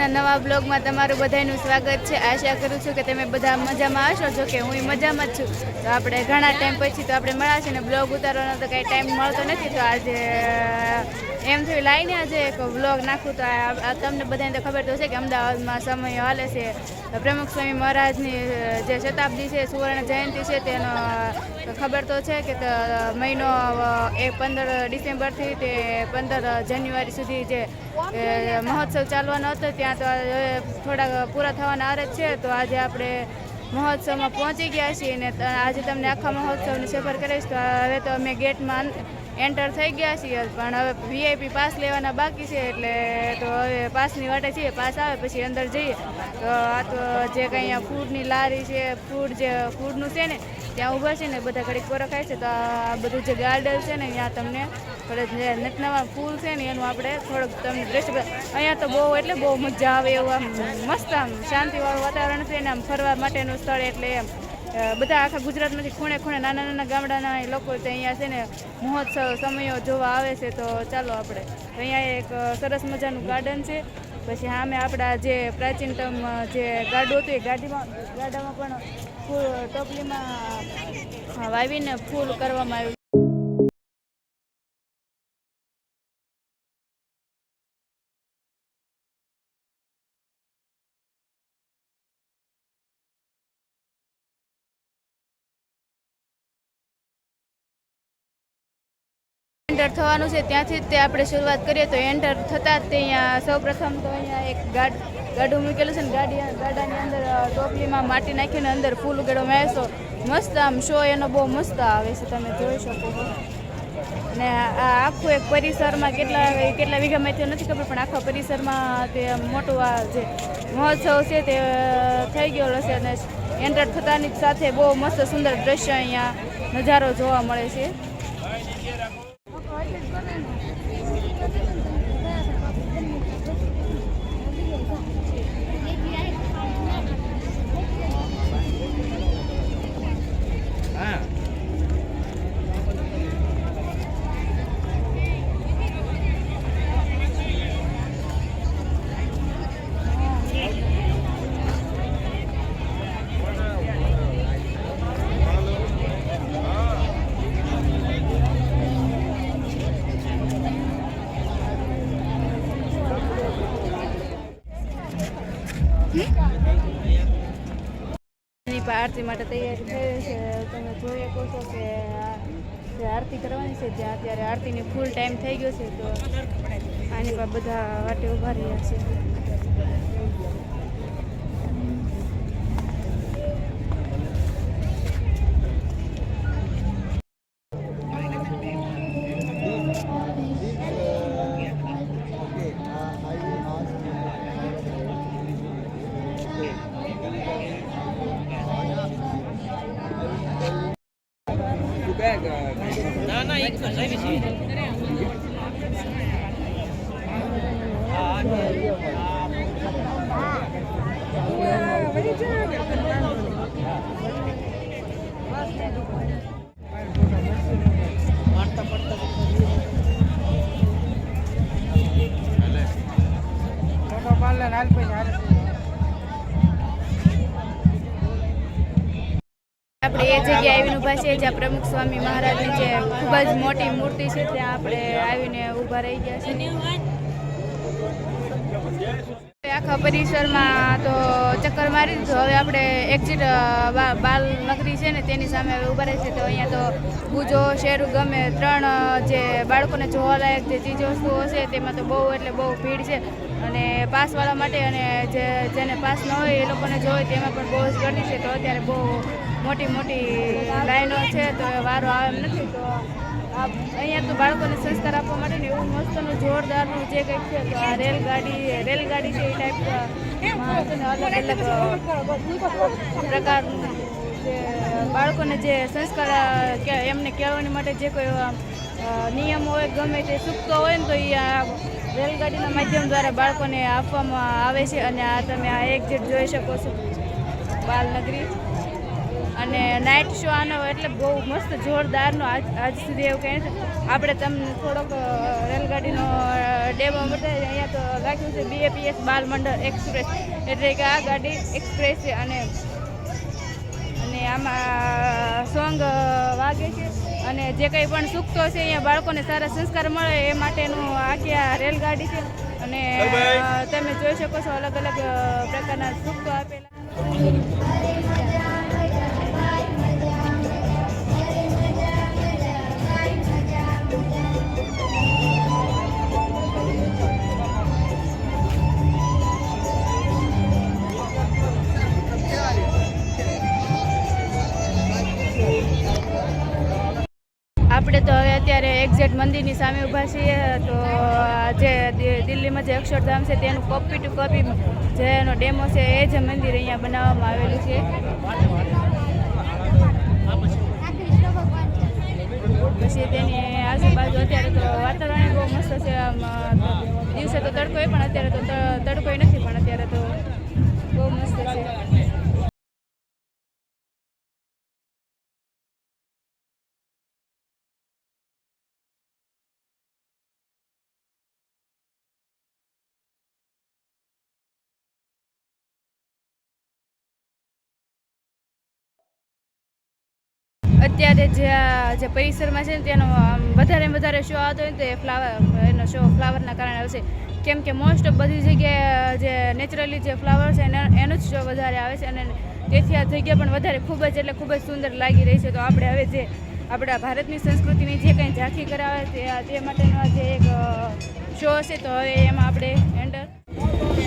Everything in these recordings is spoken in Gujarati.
આજના નવા બ્લોગમાં તમારું બધાનું સ્વાગત છે. આશા કરું છું કે તમે બધા મજામાં હશો. જો કે હું મજામાં જ છું. તો આપણે ઘણા ટાઈમ પછી તો આપણે મળ્યા છે ને બ્લોગ ઉતારવાનો તો કાંઈ ટાઈમ મળતો નથી. તો આજે એમ થયું લાઈને આજે એક બ્લોગ નાખું. તો તમને બધાને તો ખબર તો છે કે અમદાવાદમાં સમય હાલે છે. પ્રમુખ સ્વામી મહારાજની જે શતાબ્દી છે, સુવર્ણ જયંતિ છે, તેનો ખબર તો છે કે મહિનો એ પંદર ડિસેમ્બરથી તે પંદર જાન્યુઆરી સુધી જે મહોત્સવ ચાલવાનો હતો, ત્યાં તો થોડાક પૂરા થવાના આરે છે, તો આજે આપણે મહોત્સવમાં પહોંચી ગયા છીએ ને આજે તમને આખા મહોત્સવની સફર કરીશ તો હવે તો અમે ગેટમાં એન્ટર થઈ ગયા છીએ, પણ હવે વીઆઈપી પાસ લેવાના બાકી છે, એટલે તો હવે પાસની વાટે છીએ, પાસ આવે પછી અંદર જઈએ. તો આ તો જે કંઈ ફૂડની લારી છે ફૂડ જે ફૂડનું છે ને ત્યાં ઊભા છે ને બધા ઘડીક કોરો ખાય છે તો આ બધું જે ગાર્ડન છે ને ત્યાં તમને જે નતનવા ફૂલ છે ને એનું આપણે થોડુંક તમને દ્રશ્ય અહીંયા તો બહુ એટલે બહુ મજા આવે એવું આમ મસ્ત આમ શાંતિવાળું વાતાવરણ છે ને આમ ફરવા માટેનું સ્થળ એટલે એમ. બધા આખા ગુજરાતમાંથી ખૂણે ખૂણે નાના નાના ગામડાના લોકો અહીંયા છે ને મહોત્સવ સમયો જોવા આવે છે તો ચાલો આપણે. અહીંયા એક સરસ મજાનું ગાર્ડન છે. પછી સામે આપણા જે પ્રાચીનતમ જે ગાડું હતું એ ગાડીમાં, ગાડામાં પણ ફૂલ ટોપલીમાં વાવીને ફૂલ કરવામાં આવ્યું એન્ટર થવાનું છે. ત્યાંથી તે આપણે શરૂઆત કરીએ. તો એન્ટર થતાં જ તે અહીંયા સૌપ્રથમ તો અહીંયા એક ગાડ ગાડું મૂકેલું છે ને ગાડી ગાડાની અંદર ટોપલીમાં માટી નાખીને અંદર ફૂલ ઉગેડો મેસો મસ્ત આમ શો એનો બહુ મસ્ત આવે છે, તમે જોઈ શકો છો ને આ આખું એક પરિસરમાં કેટલા કેટલા વીઘામાં તે નથી ખબર, પણ આખા પરિસરમાં તે મોટું આ જે મહોત્સવ છે તે થઈ ગયો હશે અને એન્ટર થતાની સાથે બહુ મસ્ત સુંદર દ્રશ્ય અહીંયા નજારો જોવા મળે છે. આરતી માટે તૈયારી થઈ છે. તમે જોઈ શકો છો કે જે આરતી કરવાની છે, ત્યાં અત્યારે આરતીની ફૂલ ટાઈમ થઈ ગયો છે, તો આની પર બધા વાટે ઊભા રહ્યા છે. આપણે એ જગ્યાએ આવીને ઊભા છીએ, જ્યાં પ્રમુખ સ્વામી મહારાજની જે ખૂબ જ મોટી મૂર્તિ છે, ત્યાં આપણે આવીને ઊભા રહી ગયા છીએ. આખા પરિસરમાં તો ચક્કર મારી દીધું. હવે આપણે એક્ઝિટ બાલ નગરી છે ને તેની સામે હવે રહે છે તો અહીંયા તો ગુજો, શેરું ગમે ત્રણ જે બાળકોને જોવાલાયક જે ચીજ વસ્તુઓ છે તેમાં તો બહુ એટલે બહુ ભીડ છે. અને પાસવાળા માટે અને જે, જેને પાસ ન હોય એ લોકોને જોવે તેમાં પણ બહુ જ ગરદી છે. તો અત્યારે બહુ મોટી મોટી લાઈનો છે. તો વારો આવે એમ નથી. તો અહીંયા તો બાળકોને સંસ્કાર આપવા માટે ને એવું મસ્તનું જોરદારનું જે કંઈક છે તો આ રેલગાડી રેલગાડી છે એ ટાઈપ અલગ અલગ પ્રકારનું જે બાળકોને જે સંસ્કાર એમને કહેવાની માટે જે કોઈ નિયમ હોય ગમે તે ચૂકતો હોય ને તો એ આ રેલગાડીના માધ્યમ દ્વારા બાળકોને આપવામાં આવે છે અને આ તમે આ એક્ઝિટ જોઈ શકો છો. બાલનગરી. અને નાઇટ શો આનો એટલે બહુ મસ્ત જોરદારનો આજ આજ સુધી એવું કહે છે. આપણે તમને થોડોક રેલગાડીનો ડેમો બતાવીએ અહીંયા તો લખ્યું છે બીએપીએસ બાલ મંડળ એક્સપ્રેસ એટલે કે આ ગાડી એક્સપ્રેસ છે અને અને આમાં સોંગ વાગે છે. અને જે કંઈ પણ સૂકતો છે અહીંયા બાળકોને સારા સંસ્કાર મળે એ માટેનું આખી આ રેલગાડી છે. અને તમે જોઈ શકો છો અલગ અલગ પ્રકારના સૂકતો આપેલા. સામે ઊભા છીએ, તો જે દિલ્હીમાં જે અક્ષરધામ છે તેનું કોપી ટુ કોપી જે એનો ડેમો છે એ જ મંદિર અહીંયા બનાવવામાં આવેલું છે. પછી તેની આજુબાજુ અત્યારે તો વાતાવરણ બહુ મસ્ત છે, આમ, દિવસે તો તડકો પણ અત્યારે તો તડકો નથી. અત્યારે જે જે પરિસરમાં છે ને તેનો વધારે વધારે શો આવતો હોય તો એ ફ્લાવર એનો શો ફ્લાવરના કારણે આવશે કેમ કે મોસ્ટ ઓફ બધી જગ્યાએ જે નેચરલી જે ફ્લાવર છે એનો જ શો વધારે આવે છે અને તેથી આ જગ્યા પણ વધારે ખૂબ જ, એટલે ખૂબ જ સુંદર લાગી રહી છે. તો આપણે હવે જે આપણા ભારતની સંસ્કૃતિની જે કંઈ ઝાંખી કરાવે તે તે માટેનો જે એક શો હશે તો હવે એમાં આપણે એન્ટર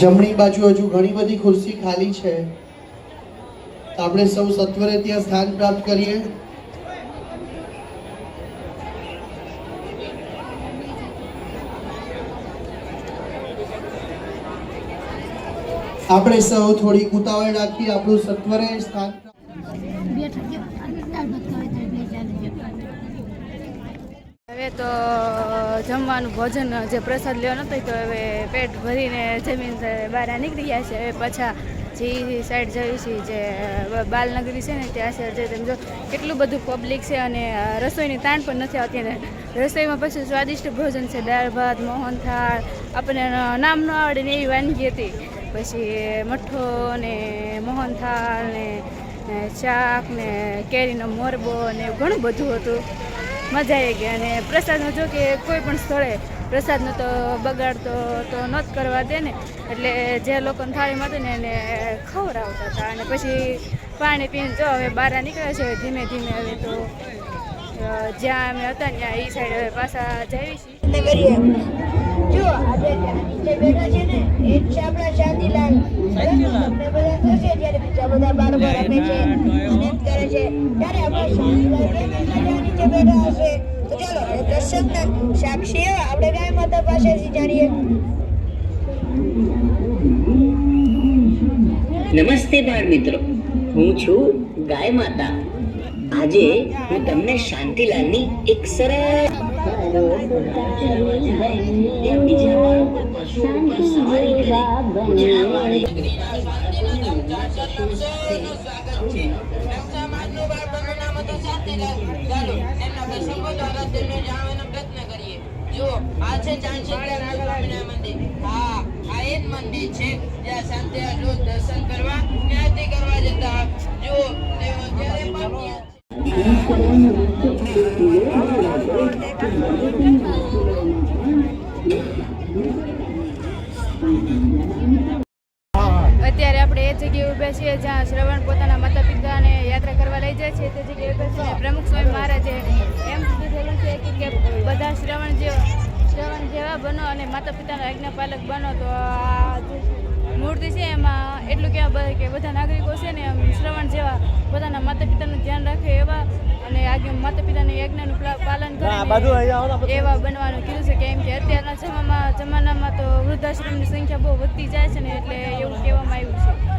જમણી બાજુ હજુ ઘણી બધી ખુરશી ખાલી છે. આપણે સૌ સત્વરે ત્યાં સ્થાન પ્રાપ્ત કરીએ. આપણે સૌ થોડીક ઉતાવળ રાખી આપણું સત્વરે સ્થાન હવે તો જમવાનું ભોજન જે પ્રસાદ લેવાનો હતો તો હવે પેટ ભરીને જમીન બહાર નીકળી ગયા છે. હવે પાછા જે સાઈડ જઈ છીએ જે બાલનગરી છે ને, ત્યાં છે. જે તમે જો કેટલું બધું પબ્લિક છે અને રસોઈની તાણ પણ નથી આવતી અને રસોઈમાં પછી સ્વાદિષ્ટ ભોજન છે. દાળ ભાત મોહનથાળ આપણને નામ ન આવડે ને એવી વાનગી હતી. પછી મઠ્ઠો ને મોહનથાળ ને ને શાક ને કેરીનો મોરબો ને ઘણું બધું હતું. મજા આવી ગઈ અને પ્રસાદનો જો કે કોઈ પણ સ્થળે પ્રસાદનો તો બગાડ તો તો ન જ કરવા દે ને. એટલે જે લોકોને થાળીમાં હતું ને એને ખવડાવતા હતા. અને પછી પાણી પીને જો હવે બહાર નીકળે છે, ધીમે ધીમે હવે તો જ્યાં અમે હતા ત્યાં એ સાઈડ હવે પાછા જઈએ છીએ. કરીએ. જો આજે નીચે બેઠા છે ને એ છે આપણા શાંતિલાલ. તમને બધા થશે જ્યારે બીજા બધા બાળકો રમે છે આનંદ કરે છે. ત્યારે આપણા શાંતિલાલ કેમ એટલા ત્યાં નીચે બેઠા હશે. તો ચાલો એ દર્શકના સાક્ષી આપણે ગાય માતા પાસેથી જાણીએ. નમસ્તે બાળ મિત્રો. હું છું ગાય માતા. આજે હું તમને શાંતિલાલની એક સરસ જુઓ આ છે મંદિર હા આ એ જ મંદિર છે જ્યાં રોજ દર્શન કરવા જ્ઞાતિ કરવા જતા જુઓ, તેઓ અત્યારે. અત્યારે આપણે એ જગ્યાએ ઊભા છીએ જ્યાં શ્રવણ પોતાના માતા પિતાને યાત્રા કરવા લઈ જાય છે. તે જગ્યાએ ઊભા છીએ પ્રમુખ સ્વામી મહારાજે એમ કીધેલું છે કે કે બધા શ્રવણ જેવા શ્રવણ જેવા બનો અને માતા પિતાના આજ્ઞાપાલક બનો. તો આ મૂર્તિ છે એમાં એટલું કહેવા કે બધા નાગરિકો છે ને એમ આજ્ઞા માતા પિતાને યજ્ઞનું પાલન કરે એવા બનવાનું કીધું છે કેમ કે અત્યારના જમાનામાં તો વૃદ્ધાશ્રમની સંખ્યા બહુ વધતી જાય છે ને એટલે એવું કહેવામાં આવ્યું છે.